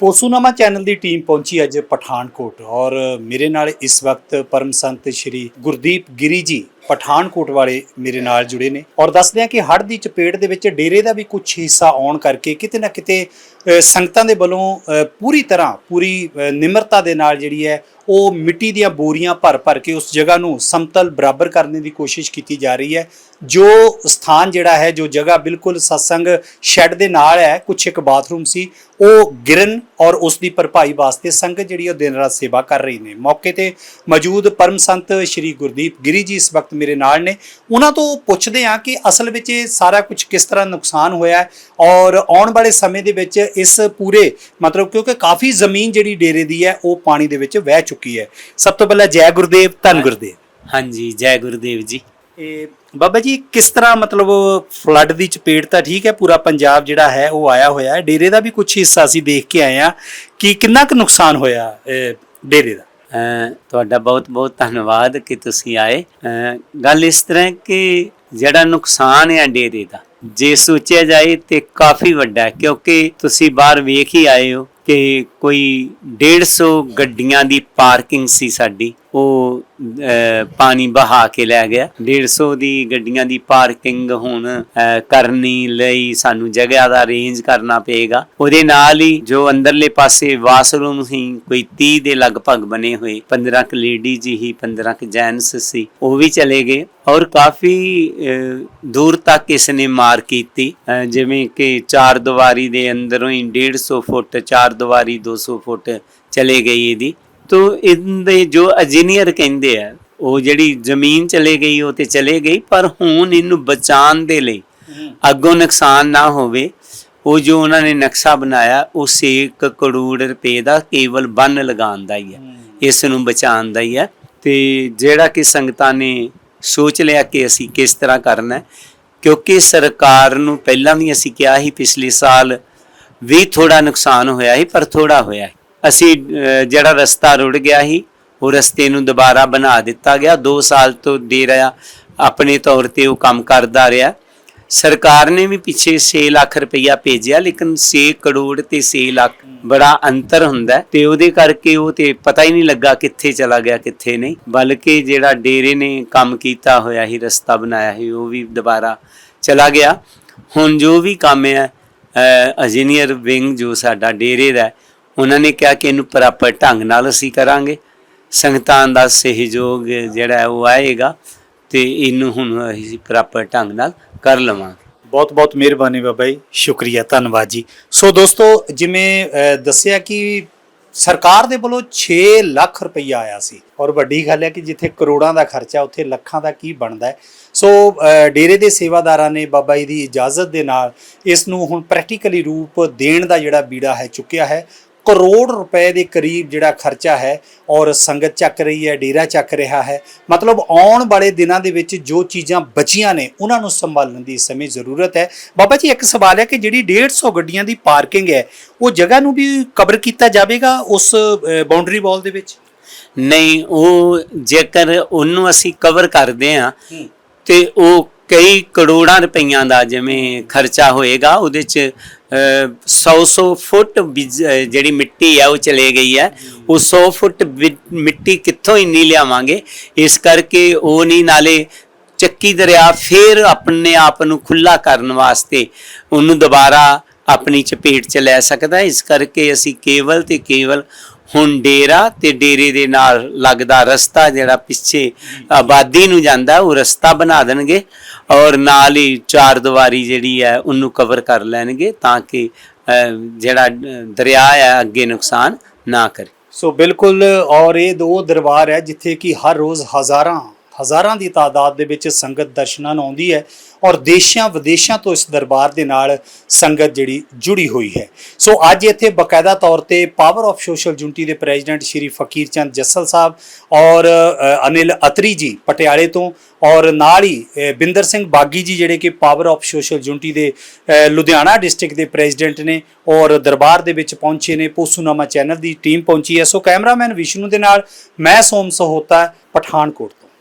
ਪੋਸੂਨਾਮਾ channel ਦੀ team ਪਹੁੰਚੀ ਅੱਜ ਪਠਾਨਕੋਟ ਔਰ ਮੇਰੇ ਨਾਲ ਇਸ ਵਕਤ ਪਰਮ ਸੰਤ ਸ਼੍ਰੀ ਗੁਰਦੀਪ ਗਿਰੀ ਜੀ ਪਠਾਨਕੋਟ ਵਾਲੇ ਮੇਰੇ ਨਾਲ ਜੁੜੇ ਨੇ ਔਰ ਦੱਸਦੇ ਆ ਕਿ ਹੜ੍ਹ ਦੀ ਚਪੇਟ ਦੇ ਵਿੱਚ ਡੇਰੇ ਦਾ ਵੀ ਕੁਝ ਹਿੱਸਾ ਆਉਣ ਕਰਕੇ ਕਿਤੇ ਨਾ ਕਿਤੇ ਸੰਗਤਾਂ ਦੇ ਵੱਲੋਂ ਪੂਰੀ ਤਰ੍ਹਾਂ, ਪੂਰੀ ਨਿਮਰਤਾ ਦੇ ਨਾਲ ਜਿਹੜੀ ਹੈ, ਉਹ ਮਿੱਟੀ ਦੀਆਂ ਬੋਰੀਆਂ ਭਰ ਭਰ ਕੇ ਉਸ ਜਗ੍ਹਾ ਨੂੰ ਸਮਤਲ ਬਰਾਬਰ ਕਰਨ ਦੀ ਕੋਸ਼ਿਸ਼ ਕੀਤੀ ਜਾ ਰਹੀ ਹੈ। ਜੋ ਸਥਾਨ ਜਿਹੜਾ ਹੈ, ਜੋ ਜਗ੍ਹਾ ਬਿਲਕੁਲ ਸਤਸੰਗ ਸ਼ੈੱਡ ਦੇ ਨਾਲ ਹੈ, ਕੁਛ ਇੱਕ ਬਾਥਰੂਮ ਸੀ, ਉਹ ਗਿਰਨ ਔਰ ਉਸ ਦੀ ਭਰਪਾਈ ਵਾਸਤੇ ਸੰਗਤ ਜਿਹੜੀ ਉਹ ਦਿਨ ਰਾਤ ਸੇਵਾ ਕਰ ਰਹੀ ਨੇ। ਮੌਕੇ ਤੇ ਮੌਜੂਦ ਪਰਮ ਸੰਤ ਸ਼੍ਰੀ ਗੁਰਦੀਪ ਗਿਰੀ ਜੀ ਇਸ ਵਕਤ ਮੇਰੇ ਨਾਲ ਨੇ। ਉਹਨਾਂ ਤੋਂ ਪੁੱਛਦੇ ਹਾਂ ਕਿ ਅਸਲ ਵਿੱਚ ਇਹ ਸਾਰਾ ਕੁਝ ਕਿਸ ਤਰ੍ਹਾਂ ਨੁਕਸਾਨ ਹੋਇਆ ਹੈ ਔਰ ਆਉਣ ਵਾਲੇ ਸਮੇਂ ਦੇ ਵਿੱਚ ਇਸ ਪੂਰੇ ਮਤਲਬ ਕਿਉਂਕਿ ਕਾਫੀ ਜ਼ਮੀਨ ਜਿਹੜੀ ਡੇਰੇ ਦੀ ਹੈ ਉਹ ਪਾਣੀ ਦੇ ਵਿੱਚ ਵਹਿ ਚੁੱਕੀ ਹੈ। ਸਭ ਤੋਂ ਪਹਿਲਾਂ ਜੈ ਗੁਰਦੇਵ ਧੰਨ ਗੁਰਦੇਵ। ਹਾਂਜੀ ਜੈ ਗੁਰਦੇਵ ਜੀ। ਇਹ ਬਾਬਾ ਜੀ ਕਿਸ ਤਰ੍ਹਾਂ ਮਤਲਬ ਫਲੱਡ ਦੀ ਚਪੇਟ ਤਾਂ ਠੀਕ ਹੈ ਪੂਰਾ ਪੰਜਾਬ ਜਿਹੜਾ ਹੈ ਉਹ ਆਇਆ ਹੋਇਆ ਹੈ। ਡੇਰੇ ਦਾ ਵੀ ਕੁਝ ਹਿੱਸਾ ਅਸੀਂ ਦੇਖ ਕੇ ਆਏ ਆ ਕਿ ਕਿੰਨਾ ਕੁ ਨੁਕਸਾਨ ਹੋਇਆ ਡੇਰੇ ਦਾ। ਤੁਹਾਡਾ ਬਹੁਤ ਬਹੁਤ ਧੰਨਵਾਦ ਕਿ ਤੁਸੀਂ ਆਏ। ਗੱਲ ਇਸ ਤਰ੍ਹਾਂ ਕਿ ਜਿਹੜਾ ਨੁਕਸਾਨ ਹੈ ਡੇਰੇ ਦਾ, ਜੇ ਸੋਚਿਆ ਜਾਏ ਤੇ ਕਾਫੀ ਵੱਡਾ ਕਿਉਂਕਿ ਤੁਸੀਂ ਬਾਹਰ ਵੇਖ ਹੀ ਆਏ ਹੋ ਕਿ ਕੋਈ 150 ਗੱਡੀਆਂ ਦੀ ਪਾਰਕਿੰਗ ਸੀ ਸਾਡੀ। ਉਹ ਪਾਣੀ ਬਹਾ ਕੇ ਲੈ ਗਿਆ। 150 ਦੀ ਗੱਡੀਆਂ ਦੀ ਪਾਰਕਿੰਗ ਹੁਣ ਕਰਨੀ ਲਈ ਸਾਨੂੰ ਜਗ੍ਹਾ ਦਾ ਅਰੇਂਜ ਕਰਨਾ ਪਏਗਾ। ਉਹਦੇ ਨਾਲ ਹੀ ਜੋ ਅੰਦਰਲੇ ਪਾਸੇ ਵਾਸ਼ਰੂਮ ਸੀ, ਕੋਈ 30 ਦੇ ਲਗਭਗ ਬਣੇ ਹੋਏ 15 ਕ ਲੇਡੀਜ਼ ਜੀ ਹੀ 15 ਕ ਜੈਂਟਸ ਸੀ, ਉਹ ਵੀ ਚਲੇ ਗਏ। ਔਰ ਕਾਫੀ ਦੂਰ ਤੱਕ ਇਸ ਨੇ ਮਾਰ ਕੀਤੀ। ਜਿਵੇਂ ਕਿ ਚਾਰ ਦੀਵਾਰੀ ਦੇ ਅੰਦਰੋਂ ਹੀ 150 ਫੁੱਟ, ਚਾਰ ਦੀਵਾਰੀ 200 ਫੁੱਟ ਚਲੇ ਗਈ ਇਹਦੀ। ਤੋ ਇਹਦੇ ਜੋ ਇੰਜੀਨੀਅਰ ਕਹਿੰਦੇ ਆ, ਉਹ ਜਿਹੜੀ ਜ਼ਮੀਨ ਚਲੇ ਗਈ, ਉਹ ਤੇ ਚਲੇ ਗਈ, ਪਰ ਹੁਣ ਇਹਨੂੰ ਬਚਾਉਣ ਦੇ ਲਈ ਅੱਗੋਂ ਨੁਕਸਾਨ ਨਾ ਹੋਵੇ, ਉਹ ਜੋ ਉਹਨਾਂ ਨੇ ਨਕਸ਼ਾ ਬਣਾਇਆ, ਉਹ 6 ਕਰੋੜ ਰੁਪਏ ਦਾ ਕੇਵਲ ਬੰਨ ਲਗਾਉਣ ਦਾ ਹੀ ਹੈ ਇਸ ਨੂੰ ਬਚਾਉਣ ਦਾ ਹੀ ਹੈ ਤੇ ਜਿਹੜਾ ਕਿ ਸੰਗਤਾਂ ਨੇ ਸੋਚ ਲਿਆ ਕਿ ਅਸੀਂ ਕਿਸ ਤਰ੍ਹਾਂ ਕਰਨਾ, ਕਿਉਂਕਿ ਸਰਕਾਰ ਨੂੰ ਪਹਿਲਾਂ ਵੀ ਅਸੀਂ ਕਿਹਾ ਸੀ, ਪਿਛਲੇ ਸਾਲ ਵੀ ਥੋੜਾ ਨੁਕਸਾਨ ਹੋਇਆ ਸੀ, ਪਰ ਥੋੜਾ ਹੋਇਆ ਅਸੀਂ ਜਿਹੜਾ ਰਸਤਾ ਰੁੜ ਗਿਆ ਸੀ, ਉਹ ਰਸਤੇ ਨੂੰ ਦੁਬਾਰਾ ਬਣਾ ਦਿੱਤਾ ਗਿਆ। 2 ਸਾਲ ਤੋਂ ਡੇਰਾ ਆਪਣੇ ਤੌਰ ਤੇ ਉਹ ਕੰਮ ਕਰਦਾ ਰਿਹਾ। ਸਰਕਾਰ ਨੇ ਵੀ ਪਿੱਛੇ 6 ਲੱਖ ਰੁਪਈਆ ਭੇਜਿਆ, ਲੇਕਿਨ 6 ਕਰੋੜ ਤੇ 6 ਲੱਖ ਬੜਾ ਅੰਤਰ ਹੁੰਦਾ ਹੈ। ਤੇ ਉਹਦੇ ਕਰਕੇ ਉਹ ਤੇ ਪਤਾ ਹੀ ਨਹੀਂ ਲੱਗਾ ਕਿੱਥੇ ਚਲਾ ਗਿਆ, ਕਿੱਥੇ ਨਹੀਂ। ਬਲਕਿ ਜਿਹੜਾ ਡੇਰੇ ਨੇ ਕੰਮ ਕੀਤਾ ਹੋਇਆ ਸੀ, ਰਸਤਾ ਬਣਾਇਆ ਸੀ, ਉਹ ਵੀ ਦੁਬਾਰਾ ਚਲਾ ਗਿਆ। ਹੁਣ ਜੋ ਵੀ ਕੰਮ ਹੈ ਇੰਜੀਨੀਅਰ ਵਿੰਗ ਜੋ ਸਾਡਾ ਡੇਰੇ ਦਾ ਉਹਨਾਂ ਨੇ ਕਿਹਾ ਕਿ ਇਹਨੂੰ ਪ੍ਰਾਪਰ ਢੰਗ ਨਾਲ ਅਸੀਂ ਕਰਾਂਗੇ। ਸੰਗਤਾਂ ਦਾ ਸਹਿਯੋਗ ਜਿਹੜਾ ਉਹ ਆਏਗਾ ਤੇ ਇਹਨੂੰ ਹੁਣ ਅਸੀਂ ਪ੍ਰਾਪਰ ਢੰਗ ਨਾਲ ਕਰ ਲਵਾਂਗੇ। ਬਹੁਤ ਬਹੁਤ ਮਿਹਰਬਾਨੀ ਬਾਬਾ ਜੀ, ਸ਼ੁਕਰੀਆ, ਧੰਨਵਾਦ ਜੀ। ਸੋ ਦੋਸਤੋ, ਜਿਵੇਂ ਦੱਸਿਆ ਕਿ ਸਰਕਾਰ ਦੇ ਵੱਲੋਂ 6 ਲੱਖ ਰੁਪਈਆ ਆਇਆ ਸੀ ਔਰ ਵੱਡੀ ਗੱਲ ਹੈ ਕਿ ਜਿੱਥੇ ਕਰੋੜਾਂ ਦਾ ਖਰਚਾ, ਉੱਥੇ ਲੱਖਾਂ ਦਾ ਕੀ ਬਣਦਾ ਹੈ। ਸੋ ਡੇਰੇ ਦੇ ਸੇਵਾਦਾਰਾਂ ਨੇ ਬਾਬਾ ਜੀ ਦੀ ਇਜਾਜ਼ਤ ਦੇ ਨਾਲ ਇਸ ਨੂੰ ਹੁਣ ਪ੍ਰੈਕਟੀਕਲੀ ਰੂਪ ਦੇਣ ਦਾ ਜਿਹੜਾ ਬੀੜਾ ਹੈ, ਚੁੱਕਿਆ ਹੈ। ਕਰੋੜ ਰੁਪਏ ਦੇ ਕਰੀਬ ਜਿਹੜਾ ਖਰਚਾ ਹੈ ਔਰ ਸੰਗਤ ਚੱਕ ਰਹੀ ਹੈ ਡੇਰਾ ਚੱਕ ਰਿਹਾ ਹੈ। ਮਤਲਬ ਆਉਣ ਵਾਲੇ ਦਿਨਾਂ ਦੇ ਵਿੱਚ ਜੋ ਚੀਜ਼ਾਂ ਬਚੀਆਂ ਨੇ ਉਹਨਾਂ ਨੂੰ ਸੰਭਾਲਣ ਦੀ ਸਮੇਂ ਜ਼ਰੂਰਤ ਹੈ। ਬਾਬਾ ਜੀ ਇੱਕ ਸਵਾਲ ਹੈ ਕਿ ਜਿਹੜੀ 150 ਗੱਡੀਆਂ ਦੀ ਪਾਰਕਿੰਗ ਹੈ ਉਹ ਜਗ੍ਹਾ ਨੂੰ ਵੀ ਕਵਰ ਕੀਤਾ ਜਾਵੇਗਾ ਉਸ ਬਾਉਂਡਰੀ ਵਾਲ ਦੇ ਵਿੱਚ? ਨਹੀਂ ਉਹ ਜੇਕਰ ਉਹਨੂੰ ਅਸੀਂ ਕਵਰ ਕਰਦੇ ਆ ਤੇ ਉਹ ਕਈ ਕਰੋੜਾਂ ਰੁਪਈਆਂ ਦਾ ਜਿਵੇਂ ਖਰਚਾ ਹੋਏਗਾ ਉਹਦੇ ਚ 100-100 ਫੁੱਟ ਜਿਹੜੀ ਮਿੱਟੀ ਹੈ ਉਹ ਚਲੇ ਗਈ ਹੈ ਉਹ 100 ਫੁੱਟ ਬਿ- ਮਿੱਟੀ ਕਿੱਥੋਂ ਇੰਨੀ ਲਿਆਵਾਂਗੇ? ਇਸ ਕਰਕੇ ਉਹ ਨਹੀਂ, ਨਾਲੇ ਚੱਕੀ ਦਰਿਆ ਫੇਰ ਆਪਣੇ ਆਪ ਨੂੰ ਖੁੱਲਾ ਕਰਨ ਵਾਸਤੇ ਉਹਨੂੰ ਦੁਬਾਰਾ ਆਪਣੀ ਚਪੇਟ 'ਚ ਲੈ ਸਕਦਾ। ਇਸ ਕਰਕੇ ਅਸੀਂ ਕੇਵਲ ਤੇ ਕੇਵਲ ਹੁਣ ਡੇਰਾ ਤੇ ਡੇਰੇ ਦੇ ਨਾਲ ਲੱਗਦਾ ਰਸਤਾ ਜਿਹੜਾ ਪਿੱਛੇ ਆਬਾਦੀ ਨੂੰ ਜਾਂਦਾ, ਉਹ ਰਸਤਾ ਬਣਾ ਦੇਣਗੇ ਔਰ ਨਾਲ ਹੀ ਚਾਰ ਦੀਵਾਰੀ ਜਿਹੜੀ ਹੈ, ਉਹਨੂੰ ਕਵਰ ਕਰ ਲੈਣਗੇ ਤਾਂ ਕਿ ਜਿਹੜਾ ਦਰਿਆ ਹੈ, ਅੱਗੇ ਨੁਕਸਾਨ ਨਾ ਕਰੇ। ਸੋ ਬਿਲਕੁਲ, ਔਰ ਇਹ ਦੋ ਦਰਬਾਰ ਹੈ ਜਿੱਥੇ ਕਿ ਹਰ ਰੋਜ਼ ਹਜ਼ਾਰਾਂ ਹਜ਼ਾਰਾਂ ਦੀ ਤਾਦਾਦ ਦੇ ਵਿੱਚ ਸੰਗਤ ਦਰਸ਼ਨਾਂ ਨੂੰ ਆਉਂਦੀ ਹੈ ਔਰ ਦੇਸ਼ਾਂ ਵਿਦੇਸ਼ਾਂ ਤੋਂ ਇਸ ਦਰਬਾਰ ਦੇ ਨਾਲ ਸੰਗਤ ਜਿਹੜੀ ਜੁੜੀ ਹੋਈ ਹੈ। ਸੋ ਅੱਜ ਇੱਥੇ ਬਕਾਇਦਾ ਤੌਰ ਤੇ ਪਾਵਰ ਆਫ ਸੋਸ਼ਲ ਯੂਨਿਟੀ ਦੇ ਪ੍ਰੈਜ਼ੀਡੈਂਟ ਸ਼੍ਰੀ ਫਕੀਰ ਚੰਦ ਜੱਸਲ ਸਾਹਿਬ ਔਰ ਅਨਿਲ ਅਤਰੀ ਜੀ ਪਟਿਆਲੇ ਤੋਂ ਔਰ ਨਾਲ ਹੀ ਬਿੰਦਰ ਸਿੰਘ ਬਾਗੀ ਜੀ ਜਿਹੜੇ ਕਿ ਪਾਵਰ ਆਫ ਸੋਸ਼ਲ ਯੂਨਿਟੀ ਦੇ ਲੁਧਿਆਣਾ ਡਿਸਟ੍ਰਿਕਟ ਦੇ ਪ੍ਰੈਜ਼ੀਡੈਂਟ ਨੇ ਔਰ ਦਰਬਾਰ ਦੇ ਵਿੱਚ ਪਹੁੰਚੇ ਨੇ, ਪੋਸੂਨਾਮਾ ਚੈਨਲ ਦੀ ਟੀਮ ਪਹੁੰਚੀ ਹੈ। ਸੋ ਕੈਮਰਾਮੈਨ ਵਿਸ਼ਨੂੰ ਦੇ ਨਾਲ ਮੈਂ ਸੋਮ ਸਹੋਤਾ, ਪਠਾਨਕੋਟ ਤੋਂ।